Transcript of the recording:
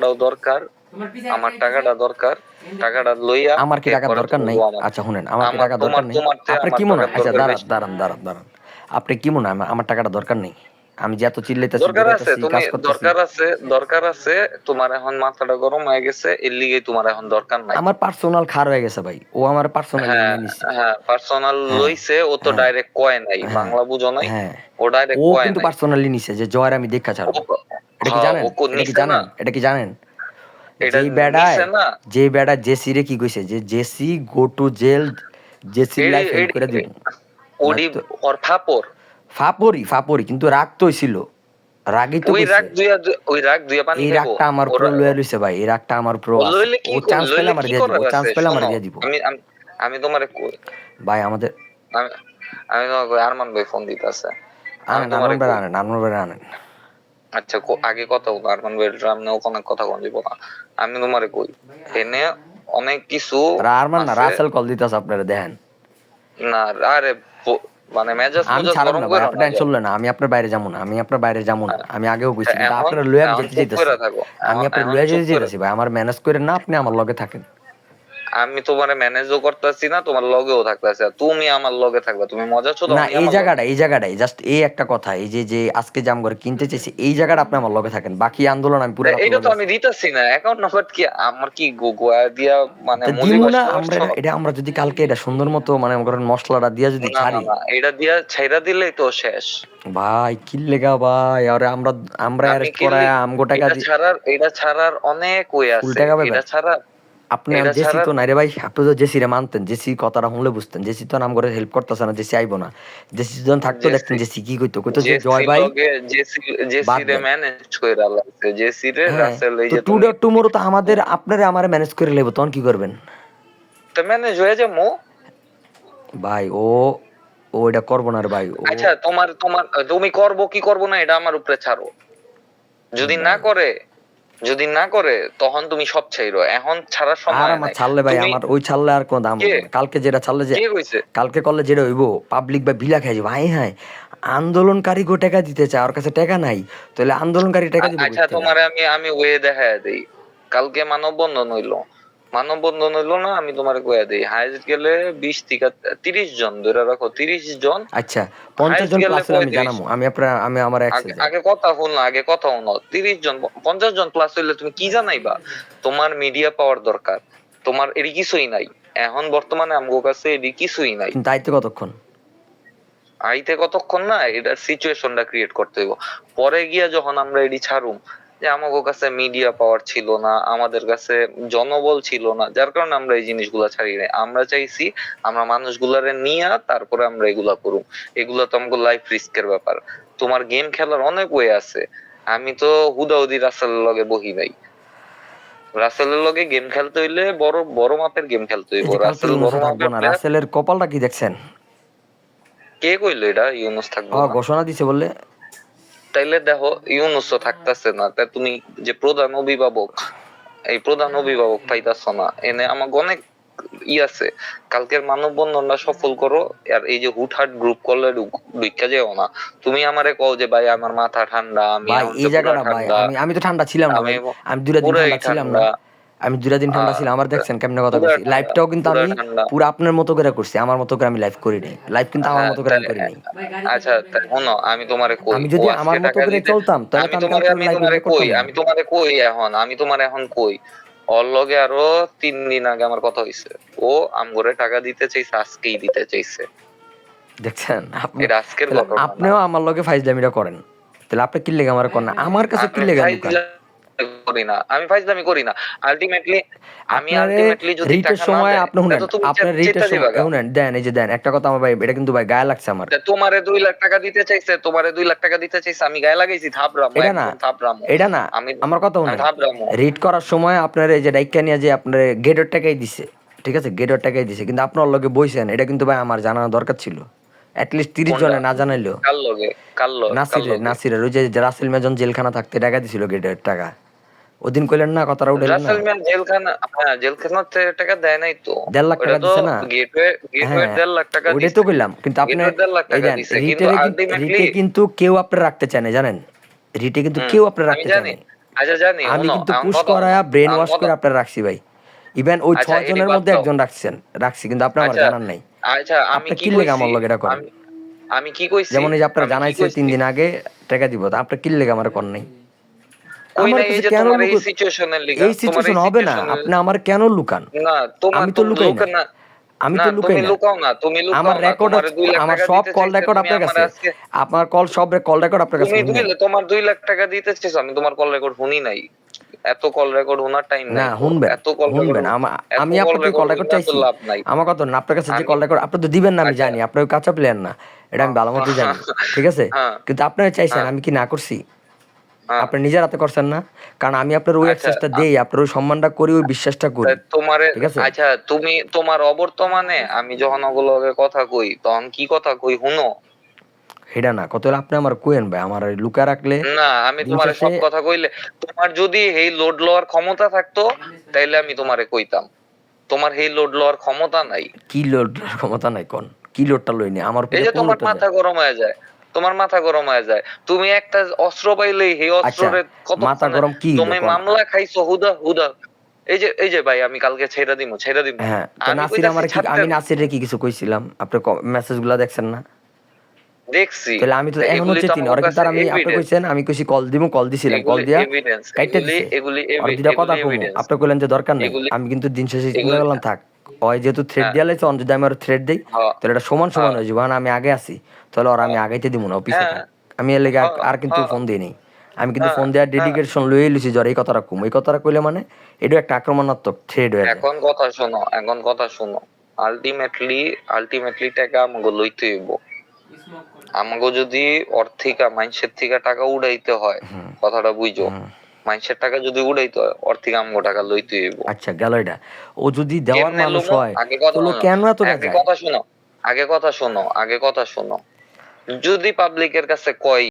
টাকাটাও দরকার আমার টাকাটা দরকার টাকাটা লইয়া আমার কি এরপরে দরকার নেই। আচ্ছা শুনেন আমার কি টাকা দরকার নেই? আমার কি মনে আচ্ছা দাঁড়ান দাঁড়ান দাঁড়ান দাঁড়ান। আপনি কি মনে হয় আমার- আমার টাকাটা দরকার নেই? আমি যে এত চিল্লাইতেছি দরকার আছে তুমি দরকার আছে দরকার আছে তোমার এখন মাথাটা গরম হয়ে গেছে এর লিগে তোমার এখন দরকার নাই। আমার পার্সোনাল খার হয়ে গেছে ভাই ও আমার পার্সোনাল হ্যাঁ হ্যাঁ পার্সোনাল লইছে ও তো ডাইরেক্ট কয় নাই বাংলা বুঝো নাই হ্যাঁ। ও ডাইরেক্ট ও কয় কিন্তু পার্সোনালি নিছে যে জয়ের আমি দেখা ছাড়বো। এটা কি হ্যাঁ, জানেন? এটা কি জানেন? এটা কি জানেন? এটা যে বেড়ায় যে বেড়া জেসি রে কি কইছে? যে JC go to jail JC life এডি- করে দিব ওডি ওর ফাপর। ফাপরি ফাপরি কিন্তু রাগ তো হইছিল রাগই তো ওই রাগ দুইয়া ওই রাগ দুইয়া পানি এই রাগটা আমার পুরো লয়ে লইছে ভাই এই রাগটা আমার পুরো ও চান্স পেলে আমার দিয়ে দিব চান্স পেলে আমার দিয়ে দিব। আমি আমি- তোমারে কই ভাই আমাদের আমি আমি তোমাকে আরমান ভাই ফোন দিতেছে। আমি আনন্দ কই, আনেন আনন্দ আনেন। আচ্ছা আগে কথা বলো আরমান ভাই সামনে অনেক কথা কোন দিব না। আমি তোমারে কই এনে অনেক কিছু আরমান না রাসেল কল দিতেছে আপনারা দেখেন। না আরে মানে মেজাজ আমি ছাড়ব না আপনি টেনশন না আমি আপনার বাইরে যাব না আমি আপনার বাইরে যাব না আমি আগেও কইছি কিন্তু আপনার লয়ে আমি যেতে থাকো। আমি আপনার লয়ে যেতে করে ভাই আমার ম্যানেজ করে না আপনি আমার লগে থাকেন। আমি তোমারে ম্যানেজও করতেছি না তোমার লগেও থাকতেছি। তুমি আমার লগে থাকবা তুমি মজা ছো না এই জায়গাটা এই জায়গাটাই জাস্ট এই একটা কথা এই যে যে আজকে জাম করে কিনতে চাইছি এই জায়গাটা আপনি আমার লগে থাকেন বাকি আন্দোলন আমি পুরো এটা তো আমি দিতেছি না অ্যাকাউন্ট নাম্বার কি আমার কি গোয়া দিয়া মানে তা মুজি না আমরা এটা- আমরা যদি কালকে এটা সুন্দর মতো মানে মনে করেন মশলাটা দিয়া যদি ছাড়ি। এটা দিয়া ছাইরা দিলেই তো শেষ। ভাই কি লেগা ভাই আরে আমরা আমরা আমি অ্যারেস্ট করায় আমগো টাকা এটা ছাড়ার এটা ছাড়ার অনেক ওয়ে আছে এটা ছাড়া আপনি জেসি তো নাই রে ভাই আপনি তো জেসি রে মানতেন জেসি কথাটা শুনলে বুঝতেন। জেসি তো নাম করে হেল্প করতেছে না জেসি আইবো না। জেসি যখন থাকতো দেখতেন জেসি কি কইতো। কইতো যে জয় ভাই জেসি জেসি রে ম্যানেজ কইরা লাগছে জেসি রে হ্যাঁ, রাসেল এই তো যে টুডে টুমোরো তো আমাদের আপনারে আমারে ম্যানেজ করে লেবো তখন কি করবেন? তো ম্যানেজ হয়ে যাব। ভাই ও ও এটা করব না রে ভাই আচ্ছা তোমার তোমার তুমি করব কি করব না এটা আমার উপরে ছাড়ো। যদি না করে যদি না করে তখন তুমি সব ছাইরো। এখন ছাড়ার সময় আর আমার। ছাড়লে ভাই আমার ওই ছাড়লে আর কোনো দাম? কালকে যেটা ছাড়লে যে কালকে করলে যেটা হইব পাবলিক বা বিলা খাইছে। ভাই হ্যাঁ আন্দোলনকারী গো টাকা দিতে চায় ওর কাছে টাকা নাই। তাহলে আন্দোলনকারী টাকা দিবে আচ্ছা তোমার আমি আমি ওয়ে দেখায় দেই। কালকে মানববন্ধন হইল। মানববন্ধন হইল না আমি তোমার কয়ে দেই হাইস্ট গেলে বিশ থেকে তিরিশ জন ধরে রাখো তিরিশ জন। আচ্ছা পঞ্চাশ জন প্লাস আমি। জানাব আমি আপনার আমি আমার আগে কথা হল না আগে কথা হল তিরিশ জন পঞ্চাশ জন প্লাস হইলে তুমি কি জানাইবা? তোমার মিডিয়া পাওয়ার দরকার তোমার এটি কিছুই নাই এখন বর্তমানে আমগো কাছে এটি কিছুই নাই। আইতে কতক্ষণ? আইতে কতক্ষণ না এটার সিচুয়েশনটা ক্রিয়েট করতে হইব। পরে গিয়া যখন আমরা এটি ছাড়ুম যে আমাদের কাছে মিডিয়া পাওয়ার ছিল না আমাদের কাছে জনবল ছিল না যার কারণে আমরা এই জিনিসগুলা ছাড়ি নাই। আমরা চাইছি আমরা মানুষগুলারে নিয়ে তারপরে আমরা এগুলা করুম। এগুলা তো আমাকে লাইফ রিস্কের ব্যাপার। তোমার গেম খেলার অনেক ওয়ে আছে। আমি তো হুদাহুদি রাসেলের লগে বহি নাই। রাসেলের লগে গেম খেলতে হইলে বড় বড় মাপের গেম খেলতে হইব। রাসেল বড় মাপের। রাসেলের কপালটা কি দেখছেন? কে কইলো এটা? ইউনুস থাকব? ঘোষণা দিছে বললে। তাইলে দেখো ইউনুসও থাকতেছে না। তাই তুমি যে প্রধান অভিভাবক এই প্রধান অভিভাবক পাইতাছ না। এনে আমাকে অনেক ই আছে। কালকের মানববন্ধনটা সফল করো আর এই যে হুটহাট গ্রুপ করলে ঢুকা যেও না। তুমি আমারে কও যে ভাই আমার মাথা ঠান্ডা আমি এই তো জায়গাটা ভাই ঠান্ডা। আমি তো ঠান্ডা ছিলাম না আমি দুটা দিন ঠান্ডা ছিলাম না। আমি দুটা দিন ঠান্ডা ছিলাম আমার দেখছেন কেমনে কথা বলছি। লাইভটাও কিন্তু আমি। পুরো আপনার মতো করে করছি আমার মতো করে আমি লাইভ করি নাই। লাইভ কিন্তু আমার হ্যাঁ, মতো করে আমি করি নাই। আচ্ছা শোনো আমি তোমারে কই? আমি যদি আমার মতো করে চলতাম তাহলে আমি তোমারে আমি তোমারে কই? আমি তোমারে কই এখন? আমি তোমারে এখন কই? ওর লগে আরও তিন দিন আগে আমার কথা হইছে। ও আমগরে টাকা দিতে চাইছে আজকেই দিতে চাইছে। দেখছেন আপনি আজকের। আপনিও আমার লগে ফাইজলামিটা করেন। তাহলে আপনি কি লেগে আমার করেন না? আমার কাছে কি লেগে করি না। আমি ফাইজলামি করি না। আলটিমেটলি আমি আলটিমেটলি যদি টাকা সময় আপনি শুনেন আপনার রিটের সময় শুনেন দেন এই যে দেন একটা কথা আমার ভাই এটা কিন্তু ভাই গায়ে লাগছে আমার। তোমারে দুই লাখ টাকা দিতে চাইছে তোমারে দুই লাখ টাকা দিতে চাইছে আমি গায়ে লাগাইছি থাপরাম এটা না থাপরাম এটা না আমি আমার কথা শুনেন থাপরাম করার সময় আপনার এই যে ডাইকা নিয়ে যে আপনার গেটের টাকাই দিছে ঠিক আছে গেটের টাকাই দিছে কিন্তু আপনার লগে বইছেন এটা কিন্তু ভাই আমার জানানো দরকার ছিল। অ্যাটলিস্ট তিরিশ? জনে না জানাইলেও। কাল লগে? কাল লগে? নাসিরের নাসিরের ওই যে যে রাসেল মেজন জেলখানা থাকতে টাকা দিছিল গেটের টাকা। ওদিন কইলেন না কথাটা উঠলেন না। জেলখানা হ্যাঁ টাকা দেয় নাই তো। দেড় লাখ টাকা দিছে না? গেটওয়ে গেটওয়ে হ্যাঁ, লাখ টাকা দিছে তো কইলাম কিন্তু আপনি গেটওয়ে দেড় লাখ টাকা দিছে কিন্তু আলটিমেটলি রিটে কিন্তু কেউ আপনার রাখতে চায় না জানেন? রিটে কিন্তু কেউ আপনার আমি রাখতে চায় না। আচ্ছা জানি আমি কিন্তু পুশ করায়া ব্রেন ওয়াশ করে আপনার রাখছি ভাই। ইভেন ওই আচ্ছা, ছয় জনের মধ্যে একজন রাখছেন রাখছি কিন্তু আপনার আমার আচ্ছা, জানার নাই। আচ্ছা আমি কি লেগে আমার? লগে এটা করেন? আমি- কি কইছি? যেমন এই যে আপনার জানাইছে তিন দিন আগে টাকা দিব তা আপনার কি লেগে আমার কর নাই? আমার কাছে কেন এই সিচুয়েশন হবে না। আপনি আমার কেন লুকান? না আমি তো লুকাই না। আমি তো লুকাই না। তুমি লুকাও আমার রেকর্ড আমার সব কল রেকর্ড আপনার কাছে। আপনার কল সব কল রেকর্ড আপনার কাছে তুমি তোমার দুই লাখ টাকা দিতে চাইছো আমি তোমার কল রেকর্ড শুনি নাই। এত কল রেকর্ড শোনার টাইম না শুনবেন এত কল শুনবেন। আমা- আমি আপনাকে কল রেকর্ড চাইছি। লাভ নাই। আমার কথা না আপনার কাছে যে কল রেকর্ড আপনি তো দিবেন না আমি আচ্ছা। জানি। আপনার কাঁচা প্লেয়ার না। এটা আমি ভালো মতো জানি। ঠিক আছে? হ্যাঁ। কিন্তু আপনারা চাইছেন হ্যাঁ। আমি কি না করছি। আপনি নিজের হাতে করছেন না কারণ আমি আপনার ওই আচ্ছা, অ্যাক্সেসটা দেই আপনার ওই সম্মানটা করি ওই বিশ্বাসটা করি। তোমারে? আচ্ছা তুমি তোমার অবর্তমানে আমি যখন ওগুলোকে কথা কই তখন কি কথা কই শুনো? সেটা না কত আপনি আমার কোয়েন ভাই আমার লুকা রাখলে না আমি তোমারে সব কথা কইলে তোমার যদি এই লোড লওয়ার ক্ষমতা থাকতো তাইলে আমি তোমারে কইতাম। তোমার এই লোড লওয়ার ক্ষমতা নাই। কি লোড ক্ষমতা নাই কোন? কি লোডটা লইনি? আমার এই যে তোমার মাথা গরম হয়ে যায়। তোমার মাথা গরম হয়ে যায়। তুমি একটা অস্ত্র পাইলেই এই অস্ত্রের কত আচ্ছা, মাথা গরম কি তুমি মামলা খাইছো হুদা হুদা। এই যে এই যে ভাই আমি কালকে ছেড়ে দিমু ছেড়ে দিমু। হ্যাঁ নাসির আমার কি আমি নাসিরে কি কিছু কইছিলাম? আপনি মেসেজগুলা দেখছেন না? দেখছি। তাহলে আমি তো এখন হচ্ছে চিনি কিন্তু আমি আপনি কইছেন আমি কইছি কল দিমু কল দিছিলাম কল দিয়া কাইটা এগুলি- এগুলি আর কথা কমু। আপনি কইলেন যে দরকার নেই। আমি কিন্তু দিন শেষে করলাম থাক। ওই যেহেতু থ্রেড হ্যাঁ। দিয়া লাইছে অন যদি আমি আর থ্রেড দেই হ্যাঁ। তাহলে এটা সমান সমান হ্যাঁ। হয়ে যাবে আমি আগে আছি তাহলে ওরা আমি আগাইতে দিব না অফিসে হ্যাঁ। আমি এর লেগে আর- হ্যাঁ, কিন্তু হ্যাঁ। ফোন দিই নেই আমি কিন্তু হ্যাঁ, ফোন দেওয়ার হ্যাঁ। ডেডিকেশন লয়ে লইছি জ্বর এই কথাটা কম এই কথাটা কইলে মানে এটা একটা আক্রমণাত্মক থ্রেড হয়ে এখন কথা শোনো এখন কথা শোনো আলটিমেটলি আলটিমেটলি টাকা আমাকে লইতে হইব আমাকে যদি অর্থিকা মাইন্সের থেকে টাকা উড়াইতে হয় হুম। কথাটা বুঝো মাইন্সের টাকা যদি উড়াইতো হয় আমগো টাকা লইতে হইব। আচ্ছা গেল এটা। ও যদি দেওয়ার মানুষ হয় আগে কথা তাহলে কেন এত আগে কথা শোনো। আগে কথা শোনো আগে কথা শোনো। যদি পাবলিকের কাছে কয়